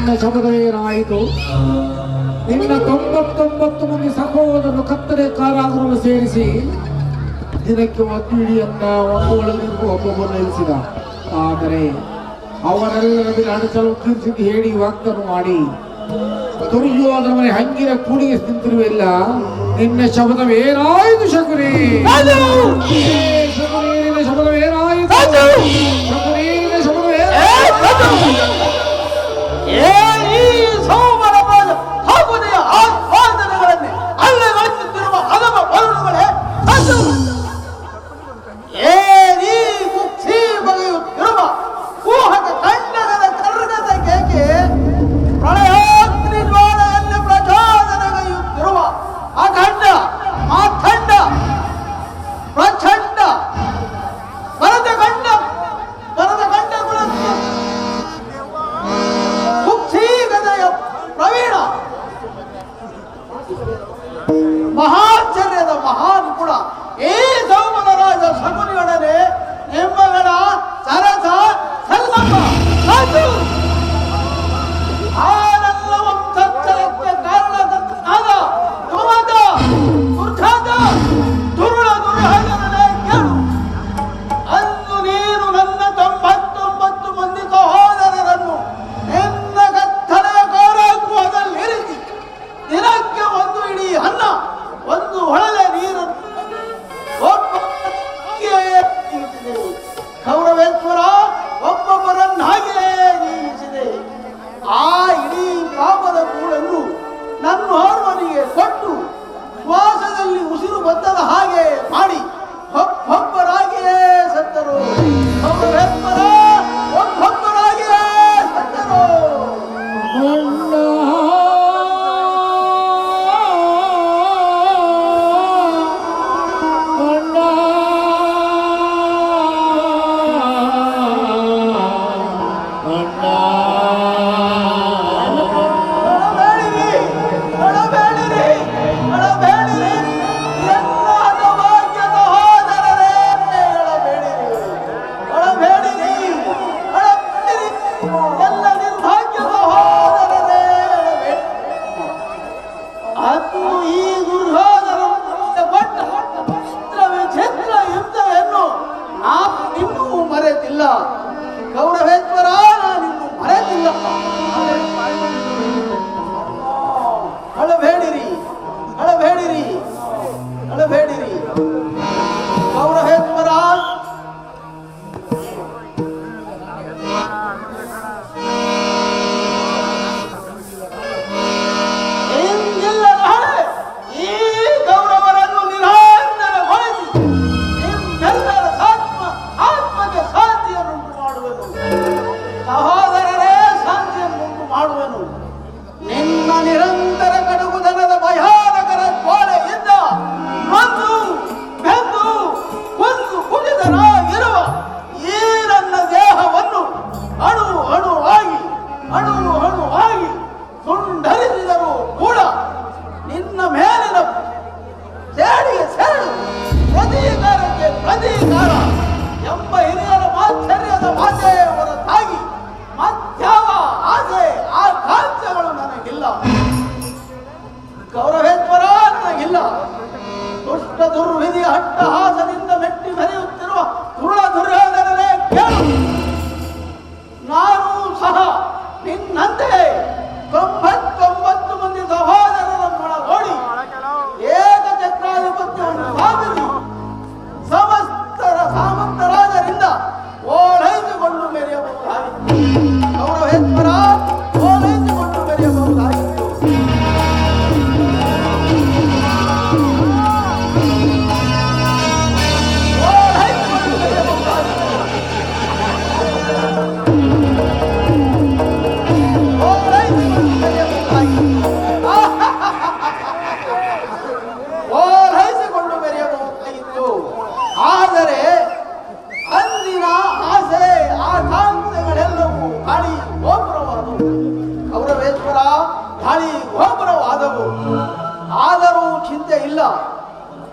ನಿನ್ನ ಶಬದೇರಾಯಿತು ನಿನ್ನ ತೊಂಬತ್ತೊಂಬತ್ತು ಮಂದಿ ಸಹೋದರರು ಕತ್ತರೆ ಕಾರಾಗೃಹ ಸೇರಿಸಿ ದಿನಕ್ಕೆ ಒತ್ತಿಡಿಯನ್ನ ಒಬ್ಬೊಳಗಿರುವ ಒಬ್ಬೊಬ್ಬ ನಿಲ್ಲಿಸಿದ ಆದರೆ ಅವರೆಲ್ಲರಲ್ಲಿ ನಡೆಸಲು ಕೀರ್ತಿದ್ದು ಹೇಳಿ ವಾಗ್ದನ್ನು ಮಾಡಿ. ದುರ್ಯೋಧನ ಹಂಗಿನ ಕೂಡಿಗೆ ನಿಂತಿರುವಿಲ್ಲ ನಿನ್ನ ಶಬ್ದವೇನಾಯಿತು ಶಕುರಿ ಶಕುರಿ ನಿನ್ನ ಶಬ್ದವೇನಾಯಿತು ಸಹೋದರರೇ ಶಾಂತಿಯನ್ನು ಮಾಡುವೆನು. ನಿನ್ನ ನಿರಂತರ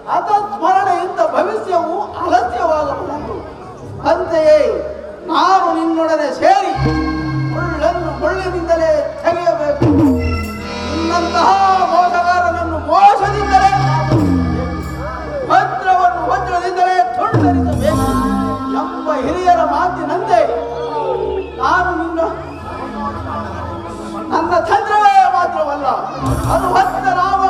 ಸ್ಮರಣೆಯಿಂದ ಭವಿಷ್ಯವು ಅಲಸ್ಯವಾಗಬಹುದು. ಅಂತೆಯೇ ನಾನು ನಿನ್ನೊಡನೆ ಸೇರಿ ಮುಳ್ಳನ್ನು ಮುಳ್ಳಿನಿಂದಲೇ ತೆಗೆಯಬೇಕು ನಿನ್ನಂತಹ ಮೋಸಗಾರನನ್ನು ಮೋಸದಿಂದಲೇ ವಜ್ರವನ್ನು ವಜ್ರದಿಂದಲೇ ತುಂಡರಿಸಬೇಕು ಎಂಬ ಹಿರಿಯರ ಮಾತಿನಂತೆ ನಾನು ನಿನ್ನ ನನ್ನ ಚಂದ್ರವೇ ಮಾತ್ರವಲ್ಲ, ಅದು ಹತ್ತಿರ ರಾಮ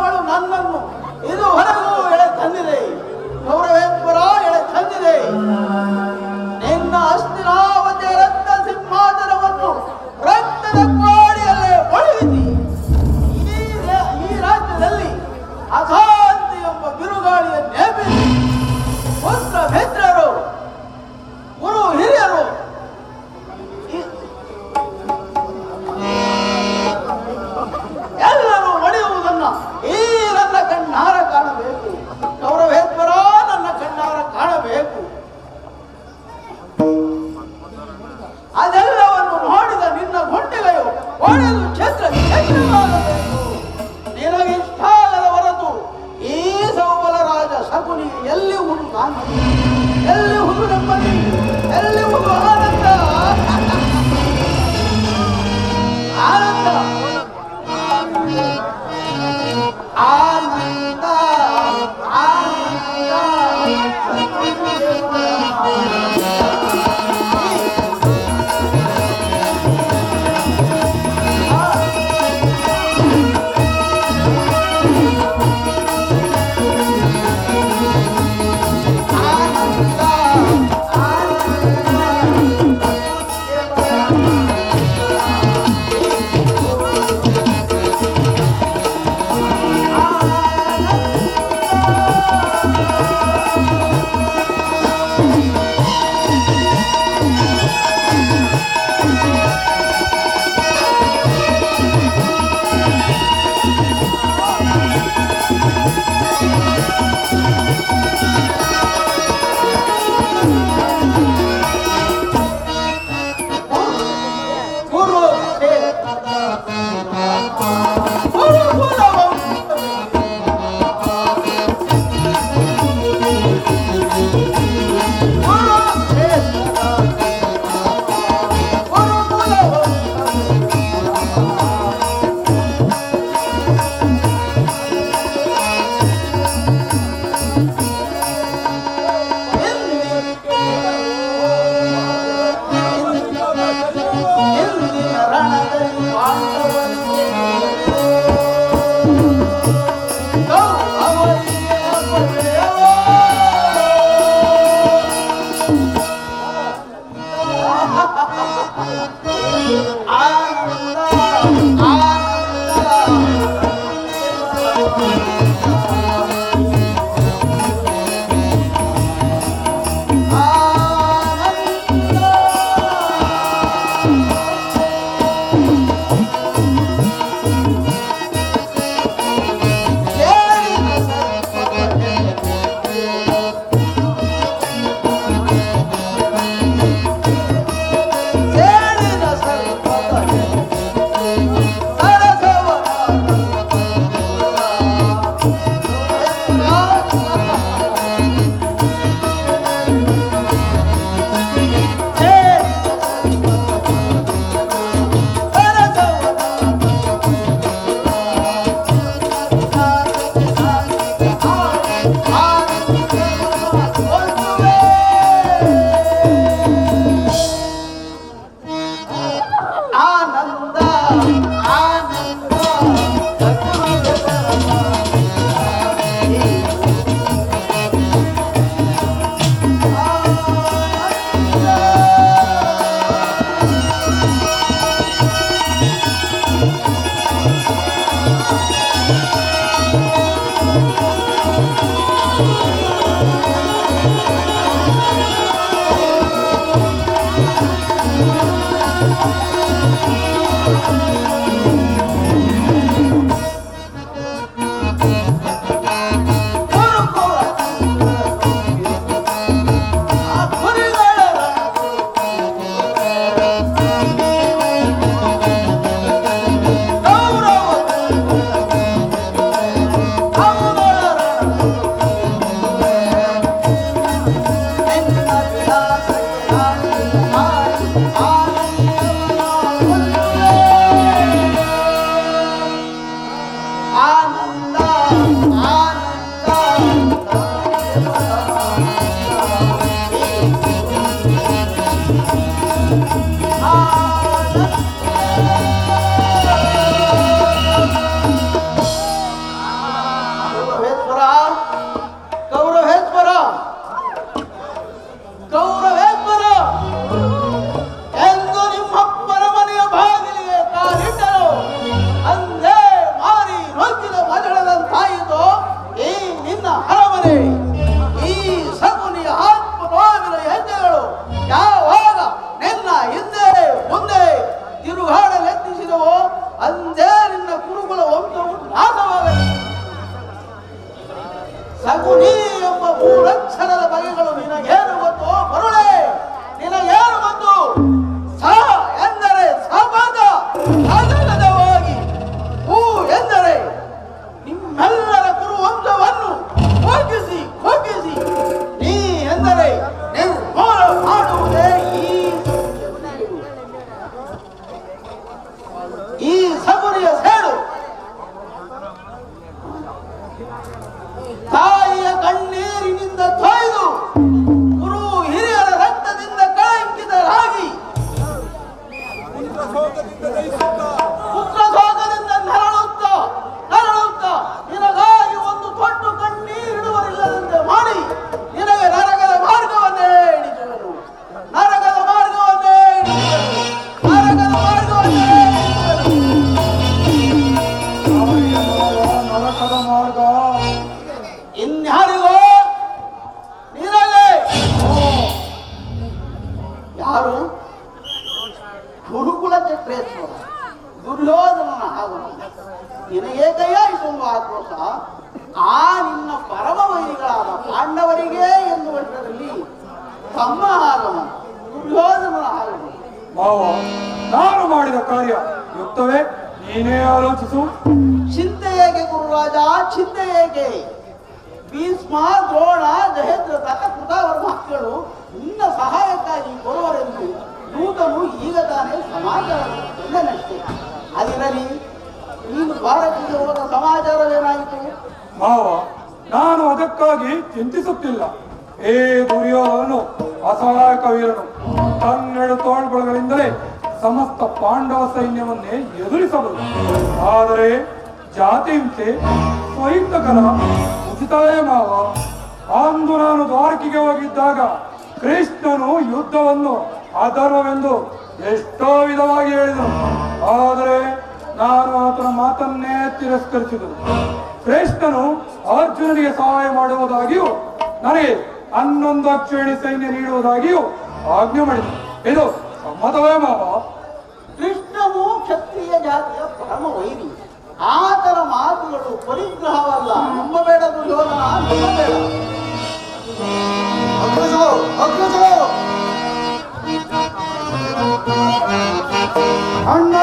ಅದಕ್ಕಾಗಿ ಚಿಂತಿಸುತ್ತಿಲ್ಲ. ಏ ದುರ್ಯೋಧನು, ಅಸಹಾಯಕ ವೀರನು ತನ್ನೆರಡು ತೋಳ್ಬಳಗಳಿಂದಲೇ ಸಮಸ್ತ ಪಾಂಡವ ಸೈನ್ಯವನ್ನೇ ಎದುರಿಸಬಹುದು ಆದರೆ ಜಾತಿ ಹಿಂಸೆ ಸ್ವಯುಕ್ತ ಕಲ ಮಾವ ಅಂದು ನಾನು ದ್ವಾರಕಿಗೆ ಹೋಗಿದ್ದಾಗ ಕೃಷ್ಣನು ಯುದ್ಧವನ್ನು ಅಧರ್ಮವೆಂದು ಎಷ್ಟೋ ವಿಧವಾಗಿ ಹೇಳಿದನು. ಆದರೆ ನಾನು ಆತನ ಮಾತನ್ನೇ ತಿರಸ್ಕರಿಸಿದನು. ಶ್ರೇಷ್ಠನು ಅರ್ಜುನನಿಗೆ ಸಹಾಯ ಮಾಡುವುದಾಗಿಯೂ, ನನಗೆ ಹನ್ನೊಂದು ಅಕ್ಷಣಿ ಸೈನ್ಯ ನೀಡುವುದಾಗಿಯೂ ಆಜ್ಞೆ ಮಾಡಿದ. ಇದು ಸಮ್ಮತವೇ ಮಾವ? ಕೃಷ್ಣವು ಕ್ಷತ್ರಿಯ ಜಾತಿಯ ಪರಮ ವೈರಿ. ಆತನ ಮಾತುಗಳು ಪರಿಗ್ರಹವಲ್ಲ. ನಂಬಬೇಡದು ದುರ್ಯೋಧನ ಅಣ್ಣ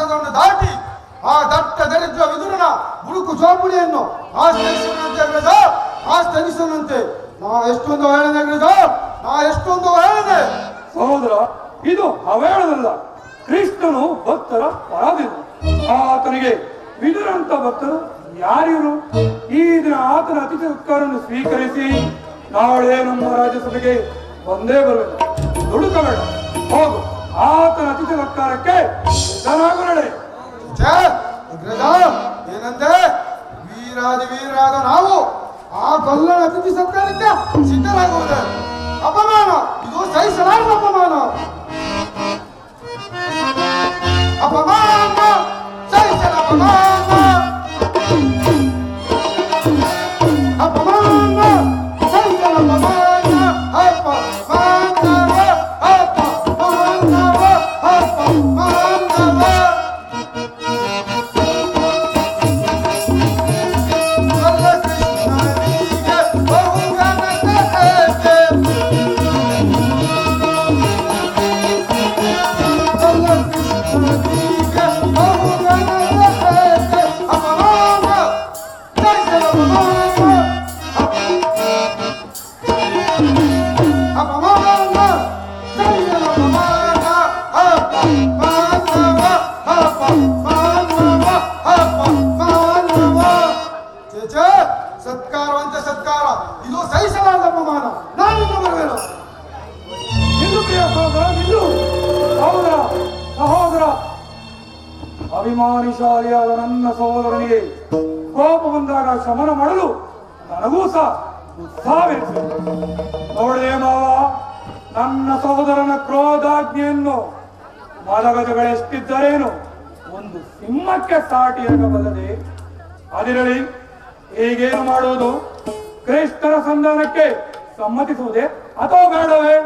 ಪ್ರಸಾದವನ್ನು ದಾಟಿ ಆ ದಟ್ಟ ದರಿದ್ರ ವಿದುರನ ಮುಳುಕು ಚೋಪುಳಿಯನ್ನು ಆಸ್ತರಿಸುವಂತೆ ಆಸ್ತರಿಸುವಂತೆ ನಾ ಎಷ್ಟೊಂದು ಹೇಳದೆ ನಾ ಎಷ್ಟೊಂದು ಹೇಳದೆ. ಸಹೋದರ, ಇದು ಅವೇಳದಲ್ಲ ಕ್ರಿಸ್ತನು ಭಕ್ತರ ಪರಾದಿರು ಆತನಿಗೆ ವಿದುರಂತ ಭಕ್ತರು ಯಾರಿವರು? ಈ ದಿನ ಆತನ ಅತಿಥಿ ಸತ್ಕಾರವನ್ನು ಸ್ವೀಕರಿಸಿ ನಾಳೆ ನಮ್ಮ ರಾಜ್ಯಸಭೆಗೆ ಬಂದೇ ಬರಬೇಕು. ದುಡುಕಬೇಡ. ಹೋಗು. ಆತನ ಅತಿಥಿ ಸತ್ಕಾರಕ್ಕೆ ಸಿದ್ಧನಾಗು ಏನಂತೆ ವೀರಾದಿ ವೀರಾದ ನಾವು ಆ ಕಲ್ಲನ ಅತಿಥಿ ಸತ್ಕಾರಕ್ಕೆ ಸಿದ್ಧರಾಗುವುದೇ. ಅಪಮಾನ, ಇದು ಸಹಿಸಲಾರದ ಅಪಮಾನ. ಅಪಮಾನ ಸಹಿಸಲ ಅಪಮಾನ. ಅಭಿಮಾನಿಶಾಲಿಯಾದ ನನ್ನ ಸಹೋದರನಿಗೆ ಕೋಪ ಬಂದಾಗ ಶಮನ ಮಾಡಲು ನನಗೂ ಸಹ ಉತ್ಸಾಹವೆನಿಸಿತು ನೋಡಿದೆ ಮಾವ, ನನ್ನ ಸಹೋದರನ ಕ್ರೋಧಾಜ್ಞೆಯನ್ನು ಮದಗಜಗಳೆಷ್ಟಿದ್ದರೇನು ಒಂದು ಸಿಂಹಕ್ಕೆ ಸಾಟಿಯಾಗಬಲ್ಲದೆ ಅದಿರಲಿ, ಹೀಗೇನು ಮಾಡುವುದು? ಕ್ರೈಸ್ತರ ಸಂಧಾನಕ್ಕೆ ಸಮ್ಮತಿಸುವುದೇ ಅಥವಾ ಬೇಡವೇ?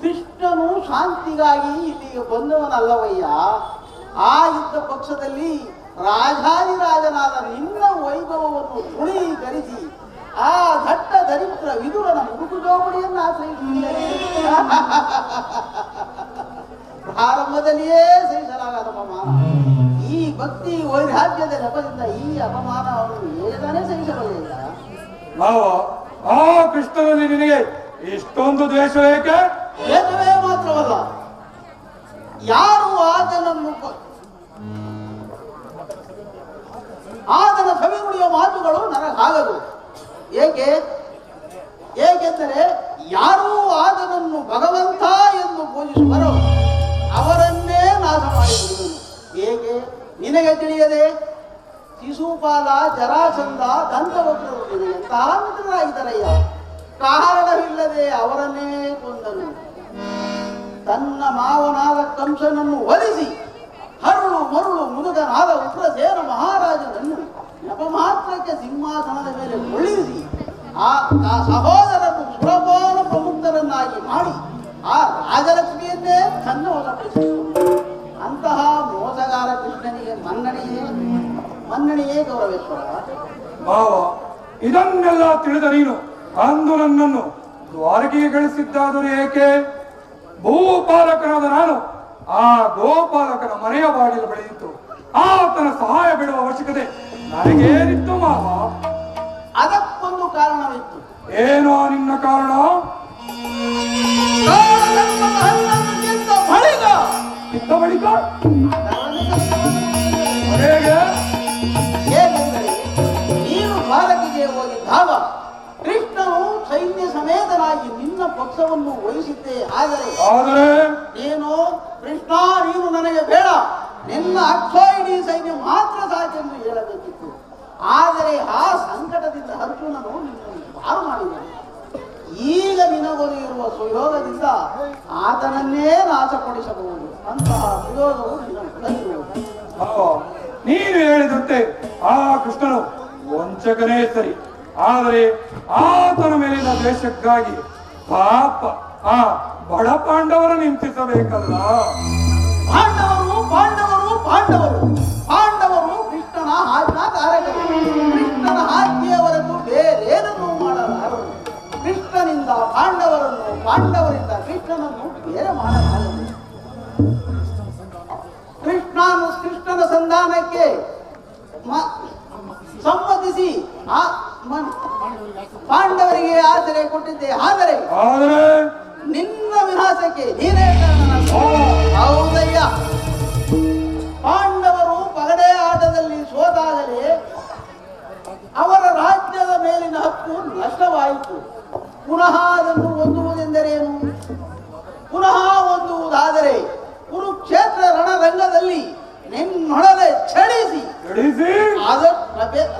ಕೃಷ್ಣನು ಶಾಂತಿಗಾಗಿ ಇಲ್ಲಿಗೆ ಬಂದವನಲ್ಲವಯ್ಯ. ಆ ಯುದ್ಧ ಪಕ್ಷದಲ್ಲಿ ರಾಜಾದಿರಾಜನಾದ ನಿನ್ನ ವೈಭವವನ್ನು ಧೃಢೀಕರಿಸಿ ಆ ದಟ್ಟ ದರಿದ್ರ ವಿದುರನ ಮುಡುಕು ಜೋಪಡಿಯನ್ನು ಆಶ್ರಯಿಸಿದ್ದೇನೆ ಪ್ರಾರಂಭದಲ್ಲಿಯೇ ಸಹಿಸಲಾಗದ ಅಪಮಾನ. ಈ ಭಕ್ತಿ ವೈರಾಗ್ಯದ ನೆಪದಿಂದ ಈ ಅಪಮಾನ ಅವರು ಏನೇ ಸಹಿಸಬಲ್ಲ ನಾವು ಆ ಕೃಷ್ಣನಲ್ಲಿ ನಿನಗೆ ಇಷ್ಟೊಂದು ದ್ವೇಷ ಏಕೆ? ದ್ವೇಷವೇ ಮಾತ್ರವಲ್ಲ ಯಾರು ಆತನನ್ನು ಆತನ ಉಳಿಯುವ ಮಾತುಗಳು ನನಗಾಗದು ಏಕೆ? ಏಕೆಂದರೆ ಯಾರೂ ಆತನನ್ನು ಭಗವಂತ ಎಂದು ಪೂಜಿಸುವರು. ಅವರನ್ನೇ ನಾಶ ಮಾಡಿಬಿಡುವನು ಹೇಗೆ ನಿನಗೆ ತಿಳಿಯದೆ? ಶಿಶುಪಾಲ ಜರಾಸಂಧ ದಂತವಕ್ರರು ನಿನಗೆ ಎಂತಹ ಮಿತ್ರರಾಗಿದ್ದರಯ್ಯ ಕಾರಣವಿಲ್ಲದೆ ಅವರನ್ನೇ ಕೊಂದನು ತನ್ನ ಮಾವನಾದ ಕಂಸನನ್ನು ಒಲಿಸಿ ಹರುಳು ಮರುಳು ಮುದುಗನಾದ ಉಗ್ರಸೇನ ಮಹಾರಾಜನನ್ನು ನೆಪಮಾತ್ರಕ್ಕೆ ಸಿಂಹಾಸನದ ಮೇಲೆ ಉಳಿಸಿ ಆ ಸಹೋದರನ್ನು ಸುರಪಾನ ಪ್ರಮುಖರನ್ನಾಗಿ ಮಾಡಿ ಆ ರಾಜಲಕ್ಷ್ಮಿಯನ್ನೇ ತನ್ನ ಅಂತಹ ಮೋಸಗಾರ ಕೃಷ್ಣನಿಗೆ ಮನ್ನಣೆಯೇ ಮನ್ನಣೆಯೇ ಗೌರವೇಶ್ವರ? ಮಾವ, ಇದನ್ನೆಲ್ಲ ತಿಳಿದ ನೀನು, ಅಂದು ನನ್ನನ್ನು ದ್ವಾರಕೆಗೆ ಗಳಿಸಿದ್ದಾದರೂ ಏಕೆ? ಭೂಪಾಲಕನಾದ ನಾನು ಆ ಗೋಪಾಲಕನ ಮನೆಯ ಬಾಗಿಲು ಬೆಳೆಯಿತು ಆತನ ಸಹಾಯ ಬಿಡುವ ಅವಶ್ಯಕತೆ ನನಗೇನಿತ್ತು ಮಾವ? ಅದಕ್ಕೊಂದು ಕಾರಣವಿತ್ತು. ಏನೋ ನಿನ್ನ ಕಾರಣ? ಬಳಿಕ ಇತ್ತ ಬಳಿಕ? ಹೇಗೆ? ಹೇಗೆಂದರೆ ನೀನು ಭಾರತಿಗೆ ಹೋಗಿದ್ದಾಗ ಕೃಷ್ಣನು ಸೈನ್ಯ ಸಮೇತನಾಗಿ ನಿನ್ನ ಪಕ್ಷವನ್ನು ವಹಿಸಿದ್ದೆ. ಆದರೆ ಆದರೆ ನೀನು ಕೃಷ್ಣ ನೀನು ನನಗೆ ಬೇಡ. ನಿನ್ನ ಅಕ್ಷೋಹಿಣಿ ಸೈನ್ಯ ಮಾತ್ರ ಸಾಕೆಂದು ಹೇಳಬೇಕಿತ್ತು. ಆದರೆ ಆ ಸಂಕಟದಿಂದ ಅರ್ಜುನನು ನಿನ್ನನ್ನು ಪಾರು ಮಾಡಿದ ಈಗ ನಿನಗೊದಗಿರುವ ಸುಯೋಗದಿಂದ ಆತನನ್ನೇ ನಾಶಪಡಿಸಬಹುದು. ಅಂತಹ ಸುಯೋಗವು ನೀನು ಹೇಳಿದಂತೆ ಆ ಕೃಷ್ಣನು ವಂಚಕನೇ ಸರಿ. ಆದರೆ ಆತನ ಮೇಲಿನ ದ್ವೇಷಕ್ಕಾಗಿ ಪಾಪ. ಆ ಬಡ ಪಾಂಡವರ ನಿಂತಿಸಬೇಕಲ್ಲ. ಪಾಂಡವರು ಪಾಂಡವರು ಪಾಂಡವರು. ಪಾಂಡವರು ಕೃಷ್ಣನ ಆಜ್ಞಾ ಕಾರ್ಯಕರ್ತರು ಕೃಷ್ಣನ ಆಜ್ಞೆಯವರೆಗೂ ಬೇರೇನನ್ನು ಮಾಡಲಾರರು. ಕೃಷ್ಣನಿಂದ ಪಾಂಡವರನ್ನು, ಪಾಂಡವರಿಂದ ಕೃಷ್ಣನನ್ನು ಬೇರೆ ಮಾಡಲಾರರು. ಕೃಷ್ಣನು ಕೃಷ್ಣನ ಸಂಧಾನಕ್ಕೆ ಸಂಹರಿಸಿ ಆ ಪಾಂಡವರಿಗೆ ಆಸರೆ ಕೊಟ್ಟಿದ್ದೆ. ಆದರೆ ಆದರೆ ನಿನ್ನ ವಿನಾಶಕ್ಕೆ ನೀನೇ. ಹೌದಯ್ಯ. ಪಾಂಡವರು ಪಗಡೆ ಆಟದಲ್ಲಿ ಸೋತಾಗಲೇ ಅವರ ರಾಜ್ಯದ ಮೇಲಿನ ಹಕ್ಕು ನಷ್ಟವಾಯಿತು. ಪುನಃ ಅದನ್ನು ಹೊಂದುವುದೆಂದರೇನು? ಪುನಃ ಹೊಂದುವುದಾದರೆ ಕುರುಕ್ಷೇತ್ರ ರಣರಂಗದಲ್ಲಿ ನಿನ್ನೊಡನೆ ಛಡಿಸಿ ನಡೆಸಿ ಅದ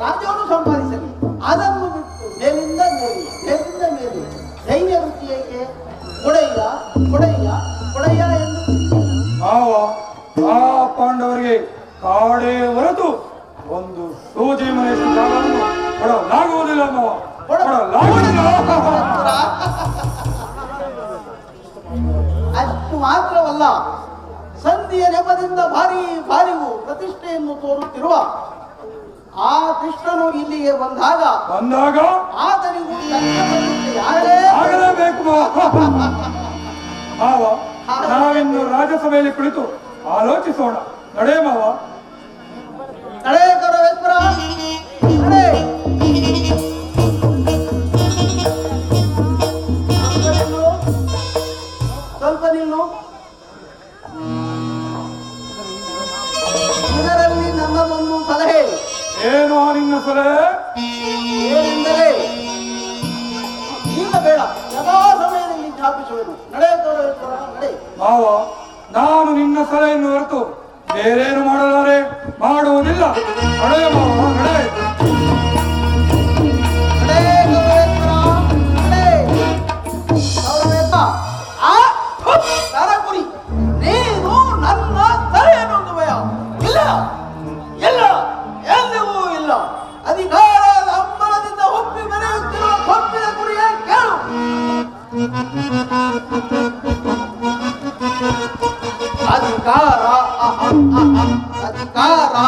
ರಾಜ್ಯವನ್ನು ಸಂಪಾದಿಸಲಿ. ಅದನ್ನು ಬಿಟ್ಟು ಮೇಲಿಂದ ಮೇಲೆ ಮೇಲಿಂದ ಮೇಲೆ ದೈವ ವೃತ್ತಿ ಏಕೆ? ಕೊಡಯ್ಯ ಕೊಡಯ್ಯ ಕೊಡಯ್ಯ ಎಂದು ಮಾವ ಆ ಪಾಂಡವರಿಗೆ ಕಾಡೇ ಹೊರತು ಒಂದು ಸೂಜಿ ಮನೆಯಷ್ಟು ಜಾಗವನ್ನು ಕೊಡಲಾಗುವುದಿಲ್ಲ ಮಾವ. ಅಷ್ಟು ಮಾತ್ರವಲ್ಲ ಸಂಧಿಯ ನೆಪದಿಂದ ಭಾರಿ ಭಾರಿವು ಪ್ರತಿಷ್ಠೆಯನ್ನು ತೋರುತ್ತಿರುವ ಆ ಕೃಷ್ಣನು ಇಲ್ಲಿಗೆ ಬಂದಾಗ ಬಂದಾಗ ಆತನಿಗೂ ಆಗಲೇಬೇಕು ಮಾವ ಮಾವ ನಾವಿನ್ನು ರಾಜ್ಯಸಭೆಯಲ್ಲಿ ಕುಳಿತು ಆಲೋಚಿಸೋಣ. ನಡೆ ಮಾವ. ನಡೆ ಕರವೇಶ್ವರ. ನಡೆ. ಏನು ನಿನ್ನ ಸಲಹೆ ಏನೆಂದರೆ? ಈಗ ಬೇಡ. ಯಥಾ ಸಮಯದಲ್ಲಿ ಜ್ಞಾಪಿಸುವೆನು. ನಡೆ ಕರವೇಶ್ವರ ನಡೆ. ಮಾವ ನಾನು ನಿನ್ನ ಸಲಹೆಯನ್ನು ಹೊರತು ಬೇರೇನು ಮಾಡಲಾರೆ? ಮಾಡುವುದಿಲ್ಲ. ನಡೆ ಮಾವ ನಡೆ. अधिकारा